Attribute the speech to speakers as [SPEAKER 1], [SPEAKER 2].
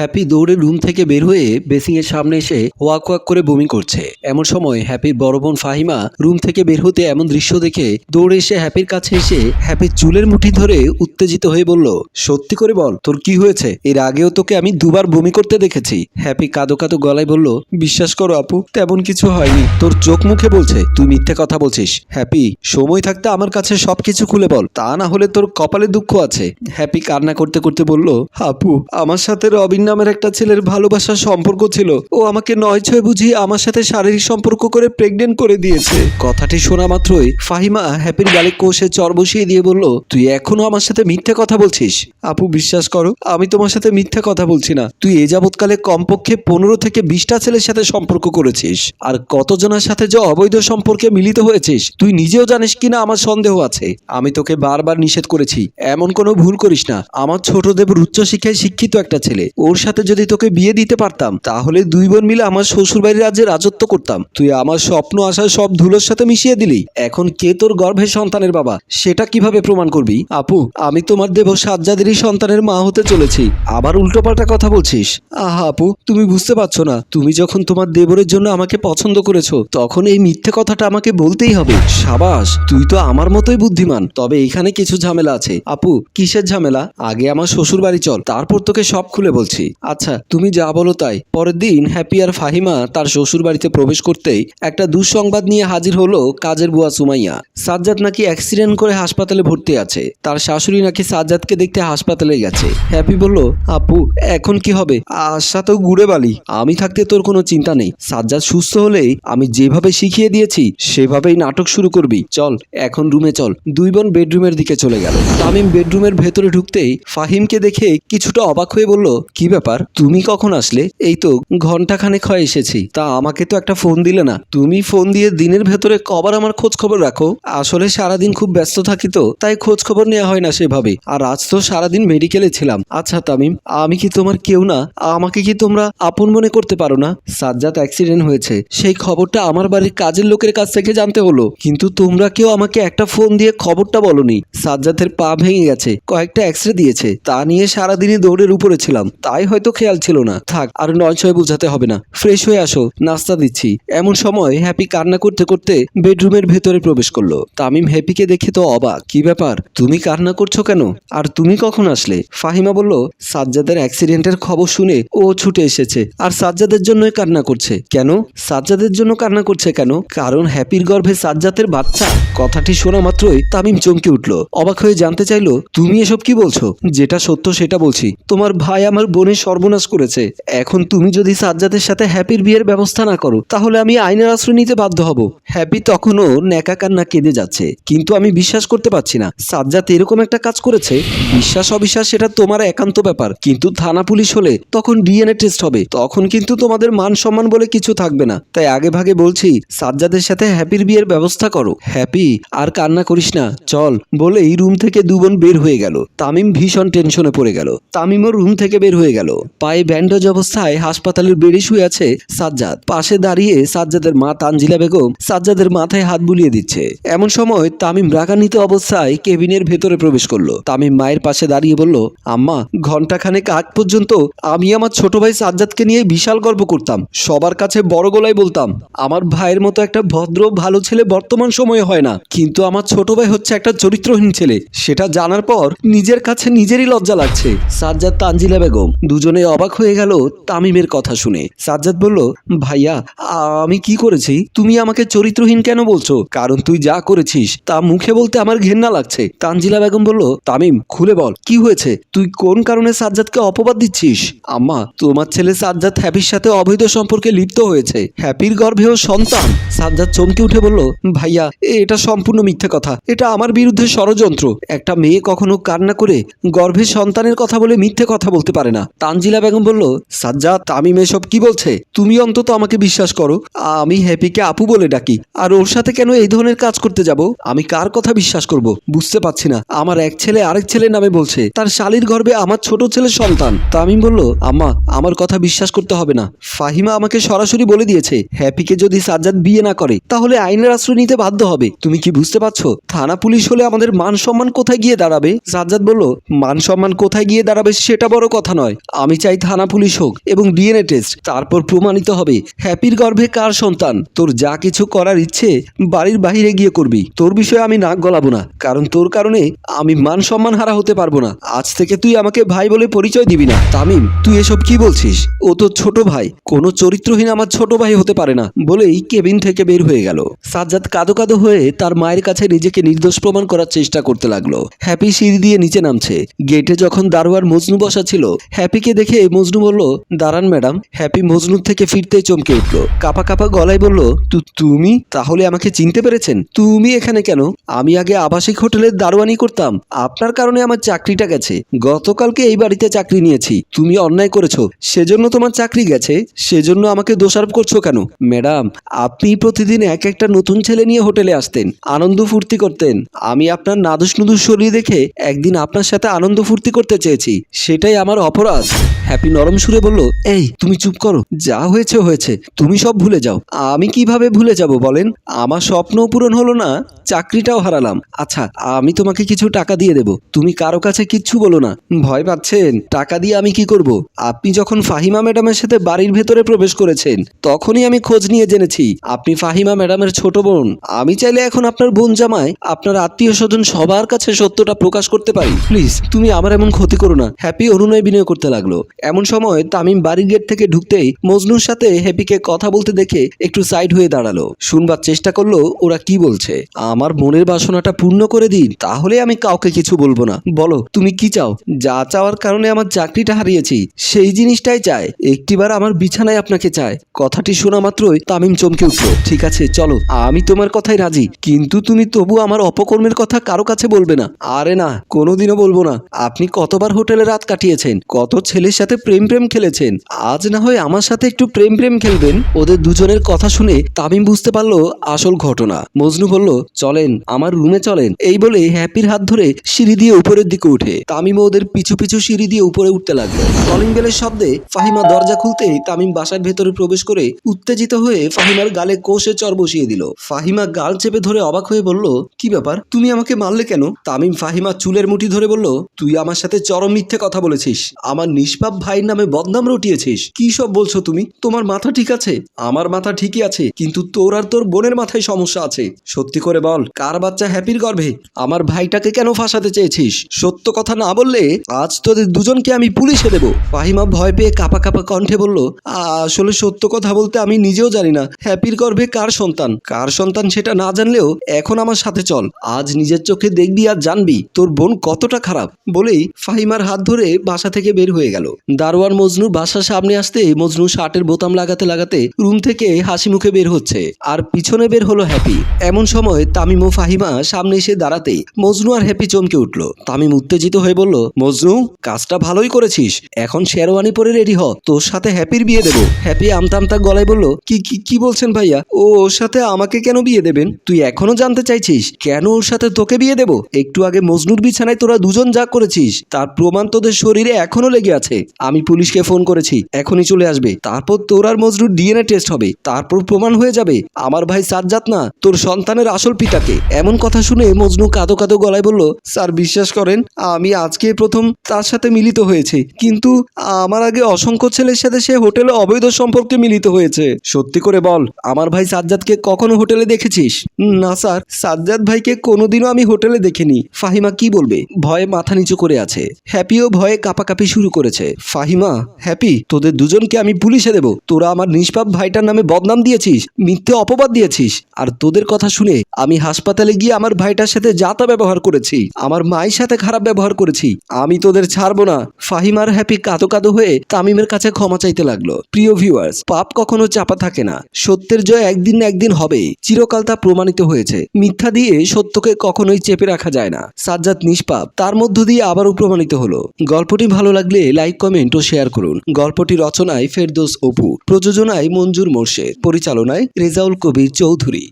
[SPEAKER 1] Happy দৌড়ে room থেকে বের হয়ে বেসিং এর সামনে এসে ওয়াক ওয়াক করে বমি করছে। এমন সময় হ্যাপির বড় বোন ফাহিমা রুম থেকে বের হতে এমন দৃশ্য দেখে দৌড়ে এসে হ্যাপির কাছে এসে হ্যাপির চুলের মুঠি ধরে উত্তেজিত হয়ে বলল, সত্যি করে বল, তোর কি হয়েছে? এর আগেও তোকে আমি দুবার বমি করতে দেখেছি। হ্যাপি কাদো কাদো গলায় বলল, বিশ্বাস করো আপু, তেমন কিছু হয়নি। তোর চোখ মুখে বলছে, তুই মিথ্যে কথা বলছিস। হ্যাপি, সময় থাকতে আমার কাছে সবকিছু খুলে বল, তা না হলে তোর কপালে দুঃখ আছে। হ্যাপি কান্না করতে করতে বলল, আপু, আমার সাথে রবিন নামের একটা ছেলের ভালোবাসার সম্পর্ক ছিল। ও আমাকে নয় ছয় বুঝিয়ে আমার সাথে শারীরিক সম্পর্ক করে প্রেগনেন্ট করে দিয়েছে। কথাটি শোনা মাত্রই ফাহিমা হ্যাপির গালে কোষে চর বসিয়ে দিয়ে বলল, তুই এখনও আমার সাথে মিথ্যা কথা বলছিস? আপু, বিশ্বাস করো, আমি তোমার সাথে মিথ্যা কথা বলছি না। তুই এ যাবৎকালে কমপক্ষে পনেরো থেকে বিশটা ছেলের সাথে সম্পর্ক করেছিস। আর কতজনের সাথে যে অবৈধ সম্পর্কে মিলিত হয়েছিস, তুই নিজেও জানিস কিনা আমার সন্দেহ আছে। আমি তোকে বারবার নিষেধ করেছি। এমন কোনো ভুল করিস না। আমার ছোট দেবর উচ্চশিক্ষায় শিক্ষিত একটা ছেলে। ওর সাথে যদি তোকে বিয়ে দিতে পারতাম, তাহলে দুই বোন মিলে আমার শ্বশুরবাড়ির রাজ্যে রাজত্ব করতাম। তুই আমার স্বপ্ন আশা সব ধুলোর সাথে মিশিয়ে দিলি। এখন কে তোর গর্ভের সন্তানের বাবা? সেটা কীভাবে প্রমাণ করবি? আপু, আমি তোমার দেব সাজ্জাদেরই সন্তানের মা হতে চলেছি। আবার উল্টোপাল্টা কথা বলছিস? আহা আপু, তুমি বুঝতে পারছ না। তুমি যখন তোমার দেবরের জন্য আমাকে পছন্দ করেছ, তখন এই মিথ্যে কথাটা আমাকে বলতেই হবে। সাবাস, তুই তো আমার মতোই বুদ্ধিমান। তবে এখানে কিছু ঝামেলা আছে। আপু, কিসের ঝামেলা? আগে আমার শ্বশুর বাড়ি চল, তারপর তোকে সব খুলে বলছি। আচ্ছা তুমি যা বলো তাই। পরের দিন হ্যাপি আর ফাহিমা তার শ্বশুর বাড়িতে প্রবেশ করতেই একটা দুঃসংবাদ নিয়ে হাজির হলো কাজের বুয়া সুমাইয়া। সাজ্জাদ নাকি অ্যাক্সিডেন্ট করে হাসপাতালে ভর্তি আছে। তার শাশুড়ি নাকি সাজ্জাদকে দেখতে হাসপাতালে গেছে। হ্যাপি বলল, আপু, এখন কি হবে? আশা তো ঘুরে বালি। আমি থাকতে তোর কোনো চিন্তা নেই। সাজ্জাদ সুস্থ হলেই আমি যেভাবে শিখিয়ে দিয়েছি, সেভাবেই নাটক শুরু করবি। চল, এখন রুমে চল। দুই বোন বেডরুমের দিকে চলে গেল। তামিম বেডরুমের ভেতরে ঢুকতেই ফাহিমকে দেখে কিছুটা অবাক হয়ে বলল, কি ব্যাপার? তুমি কখন আসলে? এই তো ঘণ্টা খানেক হয় এসেছি। তা আমাকে তো একটা ফোন দিলে না। তুমি ফোন দিয়ে দিনের ভেতরে কবার আমার খোঁজ খবর রাখো। আসলে সারাদিন খুব ব্যস্ত থাকি তো, তাই খোঁজ খবর নেওয়া হয় না সেভাবে। আর আজ তো সারাদিন মেডিকেলে ছিলাম। আচ্ছা তামিম, আমি কি তোমার কেউ না? আমাকে কি তোমরা আপন মনে করতে পারো না? সাজ্জাদ অ্যাক্সিডেন্ট হয়েছে। সেই খবরটা আমার বাড়ির কাজের লোকের কাছ থেকে জানতে হলো। কিন্তু তোমরা কেউ আমাকে একটা ফোন দিয়ে খবরটা বলনি। সাজ্জাদের পা ভেঙে গেছে। কয়েকটা এক্সরে দিয়েছে। তা নিয়ে সারাদিনই দৌড়ের উপরে ছিলাম। তাই হয়তো খেয়াল ছিল না। থাক, আর নয় ছয় বোঝাতে হবে না। ফ্রেশ হয়ে আসো, নাস্তা দিচ্ছি। এমন সময় হ্যাপি কান্না করতে করতে বেডরুমের ভেতরে প্রবেশ করল। তামিম হ্যাপিকে দেখে তো অবাক। কি ব্যাপার? তুমি কান্না করছ কেন? আর তুমি কখন আসলে? ফাহিমা বলল, সাজ্জাদের অ্যাক্সিডেন্টের খবর শুনে ও ছুটে এসেছে। আর সাজ্জাদের জন্যই কান্না করছে। কেন? সাজ্জাদের জন্য কান্না করছে কেন? কারণ হ্যাপির গর্ভে সাজ্জাদের বাচ্চা। কথাটি শোনা মাত্রই তামিম চমকে উঠল। অবাক হয়ে জানতে চাইলো, তুমি এসব কি বলছো? যেটা সত্য সেটা বলছি। তোমার ভাই আমার বোনের সর্বনাশ করেছে। এখন তুমি যদি সাজ্জাদের সাথে হ্যাপির বিয়ের ব্যবস্থা না করো, তাহলে আমি আইনের আশ্রয় নিতে বাধ্য হব। হ্যাপি তখনও ন্যাকা কান্না কেঁদে যাচ্ছে। কিন্তু আমি বিশ্বাস করতে পারছি না। সাজ্জাদ এরকম একটা কাজ করেছে? বিশ্বাস অবিশ্বাস সেটা তোমার একান্ত ব্যাপার। কিন্তু থানা পুলিশ হলে তখন ডিএনএ টেস্ট হবে। তখন কিন্তু তোমাদের মান সম্মান বলে কিছু থাকবে না। তাই আগে ভাগে বলছি, সাজ্জাদের সাথে হ্যাপির বিয়ের ব্যবস্থা করো। হ্যাপি, আর কান্না করিস না। চল বলে এই রুম থেকে দুবোন বের হয়ে গেল। তামিম ভীষণ টেনশনে পড়ে গেল। তামিমও রুম থেকে বের হয়ে গেল। পায়ে ব্যান্ডেজ অবস্থায় হাসপাতালের বেডে শুয়ে আছে সাজ্জাদ। পাশে দাঁড়িয়ে সাজ্জাদের মা তানজিলা বেগম সাজ্জাদের মাথায় হাত বুলিয়ে দিচ্ছে। এমন সময় তামিম রাগান্বিত অবস্থায় কেবিনের ভেতরে প্রবেশ করল। তামিম মায়ের পাশে দাঁড়িয়ে বলল, আম্মা ঘন্টাখানেক আগ পর্যন্ত আমি আমার ছোট ভাই সাজ্জাদকে নিয়ে বিশাল গর্ব করতাম। সবার কাছে বড় গলায় বলতাম, আমার ভাইয়ের মতো একটা ভদ্র, ভালো ছেলে বর্তমান সময়ে হয় না, কিন্তু আমার ছোট ভাই হচ্ছে একটা চরিত্রহীন ছেলে। সেটা জানার পর নিজের কাছে নিজেরই লজ্জা লাগছে। সাজ্জাদ তানজিলা বেগম দুজনে অবাক হয়ে গেল তামিমের কথা শুনে। সাজ্জাদ বলল, ভাইয়া, আমি কি করেছি? তুমি আমাকে চরিত্রহীন কেন বলছো? কারণ তুই যা করেছিস, তা মুখে বলতে আমার ঘেন্না লাগছে। তানজিলা বেগম বলল, তামিম, খুলে বল, কি হয়েছে? তুই কোন কারণে সাজ্জাদকে অপবাদ দিচ্ছিস? আম্মা, তোমার ছেলে সাজ্জাদ হ্যাপির সাথে অবৈধ সম্পর্কে লিপ্ত হয়েছে। হ্যাপির গর্ভেও সন্তান। সাজ্জাদ চমকে উঠে বলল, ভাইয়া, এটা সম্পূর্ণ মিথ্যে কথা। এটা আমার বিরুদ্ধে ষড়যন্ত্র। একটা মেয়ে কখনো কান্না করে গর্ভের সন্তানের কথা বলে মিথ্যে কথা বলতে পারে না। তানজিলা বেগম বলল, সাজ্জাদ, তামিম, এসব কি বলছে? তুমি অন্তত আমাকে বিশ্বাস করো। আমি হ্যাপিকে আপু বলে ডাকি। আর ওর সাথে কেন এই ধরনের কাজ করতে যাব? আমি কার কথা বিশ্বাস করব? বুঝতে পারছি না। আমার এক ছেলে আরেক ছেলের নামে বলছে, তার শালির গর্ভে আমার ছোট ছেলের সন্তান। তামিম বলল, আম্মা, আমার কথা বিশ্বাস করতে হবে না। ফাহিমা আমাকে সরাসরি বলে দিয়েছে হ্যাপিকে যদি সাজ্জাদ বিয়ে না করে, তাহলে আইনের আশ্রয় নিতে বাধ্য হবে। তুমি কি বুঝতে পারছ? থানা পুলিশ হলে আমাদের মান সম্মান কোথায় গিয়ে দাঁড়াবে? সাজ্জাদ বলল, মান সম্মান কোথায় গিয়ে দাঁড়াবে সেটা বড় কথা নয়। আমি চাই থানা পুলিশ হোক এবং ডিএনএ টেস্ট। তারপর প্রমাণিত হবে, হ্যাপির গর্ভে কার সন্তান? তোর যা কিছু করার ইচ্ছে, বাড়ির বাইরে গিয়ে করবি। তোর বিষয়ে আমি নাক গলাবো না, কারণ তোর কারণে আমি মান সম্মান হারা হতে পারব না। আজ থেকে তুই আমাকে ভাই বলে পরিচয় দিবি না। তামিম, তুই এসব কি বলছিস? ও তো ছোট ভাই। কোনো চরিত্রহীন আমার ছোট ভাই হতে পারে না, বলেই কেবিন থেকে বের হয়ে গেল। সাজ্জাদ কাদো কাদো হয়ে তার মায়ের কাছে নিজেকে নির্দোষ প্রমাণ করার চেষ্টা করতে লাগল। হ্যাপি সিঁড়ি দিয়ে নিচে নামছে। গেটে যখন দারোয়ার মজনু বসা ছিল হ্যাপিকে দেখে মজনু বলল, দাঁড়ান ম্যাডাম। হ্যাপি মজনুর থেকে ফিরতেই চমকে উঠল। কাপা কাপা গলায় বলল, "তু- তুমি? তাহলে আমাকে চিনতে পেরেছেন? তুমি এখানে কেন? আমি আগে আবাসিক হোটেলের দারোয়ানি করতাম। আপনার কারণে আমার চাকরিটা গেছে। গতকালকে এই বাড়িতে চাকরি নিয়েছি। তুমি অন্যায় করেছ। সেজন্য তোমার চাকরি গেছে। সেজন্য আমাকে দোষারোপ করছ কেন? ম্যাডাম, আপনি প্রতিদিন এক একটা নতুন ছেলে নিয়ে হোটেলে আসতেন। আনন্দ ফুর্তি করতেন। আমি আপনার নাদুস নুদুস শরীর দেখে একদিন আপনার সাথে আনন্দ ফুর্তি করতে চেয়েছি। সেটাই আমার অপরাধ। হ্যাপি নরম সুরে বলল, এই, তুমি চুপ করো, যা হয়েছে হয়েছে, তুমি সব ভুলে যাও। আমি কীভাবে ভুলে যাব বলেন? আমার স্বপ্নও পূরণ হলো না, চাকরিটাও হারালাম। আচ্ছা আমি তোমাকে কিছু টাকা দিয়ে দেব। তুমি কারও কাছে কিচ্ছু বলো না। ভয় পাচ্ছেন? টাকা দিয়ে আমি কি করব? আপনি যখন ফাহিমা ম্যাডামের সাথে বাড়ির ভেতরে প্রবেশ করেছেন, তখনই আমি খোঁজ নিয়ে জেনেছি। আপনি ফাহিমা ম্যাডামের ছোট বোন। আমি চাইলে এখন আপনার বোন জামাই, আপনার আত্মীয় স্বজন সবার কাছে সত্যটা প্রকাশ করতে পারি। প্লিজ, তুমি আমার এমন ক্ষতি করো না। হ্যাপি অনুনয় বিনয় করতে লাগল। এমন সময় তামিম বাড়ির গেট থেকে ঢুকতেই মজনুর সাথে হ্যাপিকে কথা বলতে দেখে একটু সাইড হয়ে দাঁড়াল। শুনবার চেষ্টা করল, ওরা কি বলছে? আমার মনের বাসনাটা পূর্ণ করে দিন, তাহলে আমি কাউকে কিছু বলব না। বলো, তুমি কি চাও? যা চাওয়ার কারণে আমার চাকরিটা হারিয়েছি, সেই জিনিসটাই চাই একটিবার আমার বিছানায় আপনাকে চায়। কথাটি শোনা মাত্রই তামিম চমকে উঠল। ঠিক আছে, চলো, আমি তোমার কথাই রাজি। কিন্তু তুমি তবু আমার অপকর্মের কথা কারও কাছে বলবে না। আরে না, কোনোদিনও বলব না। আপনি কতবার হোটেলে রাত কাটিয়েছেন? কত ছেলের সাথে প্রেম প্রেম খেলেছেন। আজ না হয় আমার সাথে একটু প্রেম প্রেম খেলবেন। ওদের দুজনের কথা শুনে তামিম বুঝতে পারল আসল ঘটনা। মজনু বলল, চলেন, আমার রুমে চলেন। এই বলে হ্যাপির হাত ধরে সিঁড়ি দিয়ে উপরের দিকে উঠে। তামিম ওদের পিছু পিছু সিঁড়ি দিয়ে উপরে উঠতে লাগল। কলিং বেলের শব্দে ফাহিমা দরজা খুলতেই তামিম বাসার ভেতরে প্রবেশ করে উত্তেজিত হয়ে ফাহিমার গালে কোষে চর বসিয়ে দিল। ফাহিমা গাল চেপে ধরে অবাক হয়ে বলল, কি ব্যাপার? তুমি আমাকে মারলে কেন? তামিম ফাহিমা চুলের মুঠি ধরে বলল, তুই আমার সাথে চরম মিথ্যে কথা বলেছিস। আমার নিষ্পাপ ভাইয়ের নামে বদনাম রটিয়েছিস? কি সব বলছো তুমি? তোমার মাথা ঠিক আছে? আমার মাথা ঠিকই আছে, কিন্তু তোর আর তোর বোনের মাথায় সমস্যা আছে। সত্যি করে বল, কার বাচ্চা হ্যাপির গর্ভে? আমার ভাইটাকে কেন ফাঁসাতে চেয়েছিস? সত্য কথা না বললে আজ তোদের দুজনকে আমি পুলিশে দেব। ফাহিমা ভয় পেয়ে কাপা কাপা কণ্ঠে বলল আসলে সত্য কথা বলতে আমি নিজেও জানি না, হ্যাপির গর্ভে কার সন্তান? কার সন্তান সেটা না জানলেও এখন আমার সাথে চল। আজ নিজের চোখে দেখবি আর জানবি তোর বোন কতটা খারাপ। বলেই ফাহিমার হাত ধরে বাসা থেকে বের হয়ে গেল। দারোয়ান মজনু বাসার সামনে আসতে মজনু শার্টের বোতাম লাগাতে লাগাতে রুম থেকে হাসি মুখে বের হচ্ছে। আর পিছনে বের হলো হ্যাপি। এমন সময় তামিম ও ফাহিমা সামনে এসে দাঁড়াতে মজনু আর হ্যাপি চমকে উঠল। তামিম উত্তেজিত হয়ে বলল, মজনু, কাজটা ভালোই করেছিস। এখন শেরওয়ানি পরে রেডি হ, তোর সাথে হ্যাপির বিয়ে দেবো। হ্যাপি আমতা আমতা গলায় বলল, কি কি কি বলছেন ভাইয়া? ও ওর সাথে আমাকে কেন বিয়ে দেবেন? তুই এখনও জানতে চাইছিস, কেন ওর সাথে তোকে বিয়ে দেবো? একটু আগে মজনুর বিছানায় তোরা দুজন যা করেছিস, তার প্রমাণ তোদের শরীরে এখনও লেগে আছে। আমি পুলিশকে ফোন করেছি, এখনই চলে আসবে। তারপর তোর আর মজনুর ডিএনএ টেস্ট হবে। তারপর প্রমাণ হয়ে যাবে। আমার ভাই সাজ্জাদ না, তোর সন্তানের আসল পিতাকে। এমন কথা শুনে মজনু কাঁদো কাঁদো গলায় বলল, স্যার, বিশ্বাস করেন, আমি আজকে প্রথম তার সাথে মিলিত হয়েছে। কিন্তু আমার আগে অসংখ্য ছেলের সাথে সে হোটেলে অবৈধ সম্পর্কে মিলিত হয়েছে। সত্যি করে বল, আমার ভাই সাজ্জাদকে কখনো হোটেলে দেখেছিস? না, স্যার। সাজ্জাদ ভাইকে কোনোদিনও আমি হোটেলে দেখিনি। ফাহিমা কি বলবে? ভয়ে মাথা নিচু করে আছে। হ্যাপিও ভয়ে কাপাকাপি শুরু করেছে। ফাহিমা, হ্যাপি, তোদের দুজনকে আমি পুলিশে দেব। তোরা আমার নিষ্পাপ ভাইটার নামে বদনাম দিয়েছিস, মিথ্যে অপবাদ দিয়েছিস। আর তোদের কথা শুনে আমি হাসপাতালে গিয়ে আমার ভাইটার সাথে যাতা ব্যবহার করেছি। আমার মায়ের সাথে খারাপ ব্যবহার করেছি। আমি তোদের ছাড়বো না। ফাহিমার হ্যাপি কাঁদো কাঁদো হয়ে তামিমের কাছে ক্ষমা চাইতে লাগল। প্রিয় ভিউয়ার্স পাপ কখনো চাপা থাকে না। সত্যের জয় একদিন না একদিন হবে চিরকাল তা প্রমাণিত হয়েছে। মিথ্যা দিয়ে সত্যকে কখনোই চেপে রাখা যায় না। সাজ্জাদ নিষ্পাপ, তার মধ্য দিয়ে আবারও প্রমাণিত হলো। গল্পটি ভালো লাগলে লাইক, কমেন্ট ও শেয়ার করুন। গল্পটি রচনায় ফেরদোস অপু, প্রযোজনায় মঞ্জুর মোর্শেদ, পরিচালনায় রেজাউল কবির চৌধুরী।